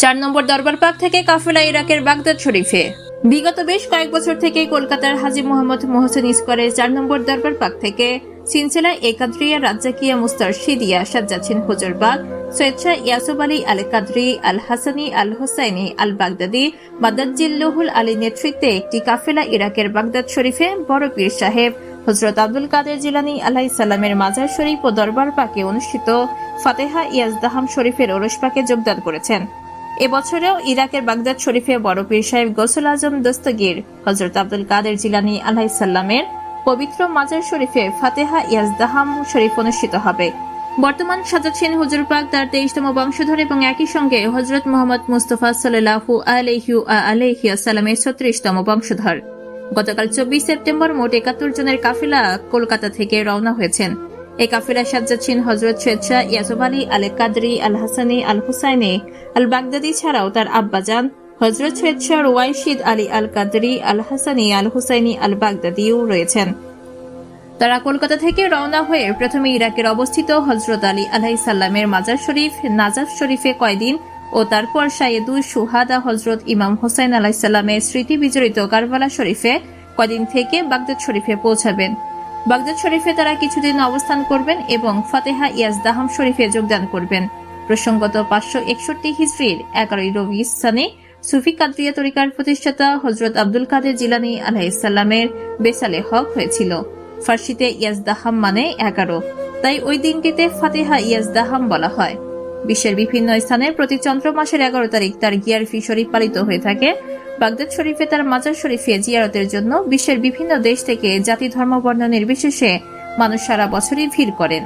চার নম্বর দরবার পাক থেকে কাফেলা ইরাকের বাগদাদ শরীফে। বিগত বেশ কয়েক বছর থেকে কলকাতার হাজি মোহাম্মদ মোহসেন স্কোয়ারের চার নম্বর দরবার পাক থেকে সিনসেলা একাদ্রিয়া, রাজ্জাকিয়া মুস্তার মুস্তারশিদিয়া সাজ্জাচ্ছিন হুজুরবাগ সৈয়দ ইয়াসুব আলী আল কাদরি আল হাসানি আল হোসাইনি আল বাগদাদি মাদাজ্জিল্লুহুল আলী নেতৃত্বে একটি কাফেলা ইরাকের বাগদাদ শরীফে বড় পীর সাহেব হজরত আব্দুল কাদের জিলানি আলাহ সাল্লামের মাজার শরীফ ও দরবার পাকে অনুষ্ঠিত ফাতেহা ইয়াজদাহাম শরীফের ওরস পাকে যোগদান করেছেন। এবছরেও ইরাকের বাগদাদ শরীফে বড় পীর সাহেব গোসল আজম দস্তগীর হজরত আব্দুল কাদের জিলানি আলাহ সাল্লামের পবিত্র মাজার শরীফে ফাতেহা ইয়াজদাহাম শরীফ অনুষ্ঠিত হবে। বর্তমান সাজাচ্ছেন হুজুর পাক তার তেইশতম বংশধর এবং একই সঙ্গে হজরত মোহাম্মদ মুস্তফা সাল্লাহু আলহিউ আলহিয়াসাল্লামের ছত্রিশতম বংশধর। গতকাল চব্বিশ সেপ্টেম্বর মোট একাত্তর জনের কাফিলা কলকাতা থেকে রওনা হয়েছেন। এই কাফিলা সাজ্জাচ্ছেন হজরত শেরশাহ ইয়াসুব আলী আল কাদরি আল হাসানি আল হুসাইনি আল বাগদাদি ছাড়াও তার আব্বাজান হজরত শেরশাহ ওয়াইশিদ আলী আল কাদরি আল হাসানি আল হুসাইনি আল বাগদাদিও রয়েছেন। তারা কলকাতা থেকে রওনা হয়ে প্রথমে ইরাকের অবস্থিত হজরত আলী আলাহি সাল্লামের মাজার শরীফ, নাজাফ শরীফে কয়দিন ও তারপর সাইয়েদুল সুহাদা হজরত ইমাম হোসাইন আলাহিসাল্লামের স্মৃতি বিজড়িত কারবালা শরীফে কদিন থেকে বাগদাদ শরীফে পৌঁছাবেন। বাগদাদ শরীফে তারা কিছুদিন অবস্থান করবেন এবং ফাতেহা ইয়াজদাহাম শরীফে যোগদান করবেন। প্রসঙ্গত পাঁচশো একষট্টি হিজড়ির এগারোই রবি স্থানে সুফি কাদরিয়া তরিকার প্রতিষ্ঠাতা হজরত আব্দুল কাদের জিলানি আলাহিসাল্লামের বেসালে হক হয়েছিল। ফার্সিতে ইয়াজদাহাম মানে এগারো। তাই ওই দিনটিতে ফাতেহা ইয়াজদাহাম বলা হয়। বিশ্বের বিভিন্ন স্থানে প্রতি চন্দ্র মাসের এগারো তারিখ তার গিয়ারফি শরীফ পালিত হয়ে থাকে। বাগদাদ শরীফে তার মাজার শরীফে জিয়ারতের জন্য বিশ্বের বিভিন্ন দেশ থেকে জাতি ধর্ম বর্ণ নির্বিশেষে মানুষ সারা বছরই ভিড় করেন।